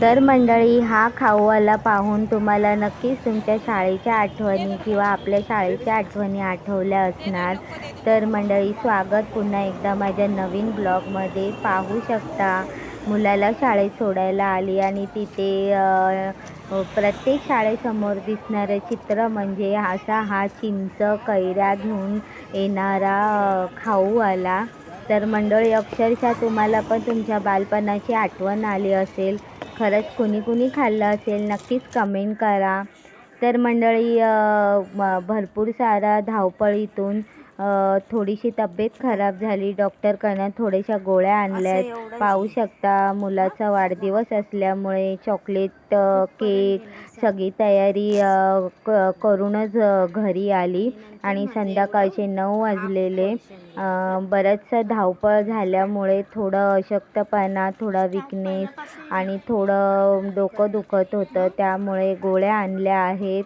तर मंडळी हा खाऊवाला पाहून तुम्हाला नक्कीच तुमच्या शाळेच्या आठवणी किंवा आपल्या शाळेच्या आठवणी आठवल्या असणार. तर मंडळी स्वागत पुन्हा एकदा माझ्या नवीन ब्लॉगमध्ये. पाहू शकता मुलाला शाळेत सोडायला आली आणि तिथे प्रत्येक शाळेसमोर दिसणारं चित्र म्हणजे असा हा चिंच कैऱ्या घेऊन येणारा खाऊ खाऊवाला तर मंडळी अक्षरशः तुम्हाला पण तुमच्या बालपणाची आठवण आली असेल. खरंच कुणी कुणी खाल्लं असेल नक्कीच कमेंट करा. तर मंडळी भरपूर सारा धावपळीतून थोडीशी तब्येत खराब झाली. डॉक्टरकडनं थोड्याशा गोळ्या आणल्यात. पाहू शकता मुलाचा वाढदिवस असल्यामुळे चॉकलेट केक सगळी तयारी क करूनच घरी आली. आणि संध्याकाळचे नऊ वाजलेले. बरंचसं धावपळ झाल्यामुळे थोडं अशक्तपणा थोडा विकनेस आणि थोडं डोकं दुखत होतं. त्यामुळे गोळ्या आणल्या आहेत.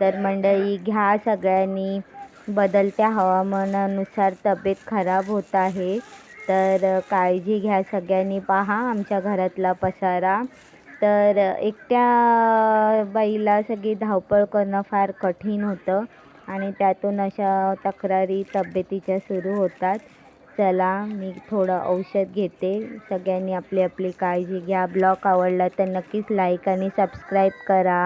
तर मंडळी घ्या सगळ्यांनी. बदलत्या हवामानानुसार तब्येत खराब होत आहे. तर काळजी घ्या सगळ्यांनी. पहा आमच्या घरातला पसारा. तर एकट्या बाईला सगळी धावपळ करणं फार कठीण होतं आणि त्यातून अशा तक्रारी तब्येतीच्या सुरू होतात. चला मी थोडं औषध घेते. सगळ्यांनी आपली आपली काळजी घ्या. ब्लॉग आवडला तर नक्कीच लाईक आणि सबस्क्राईब करा.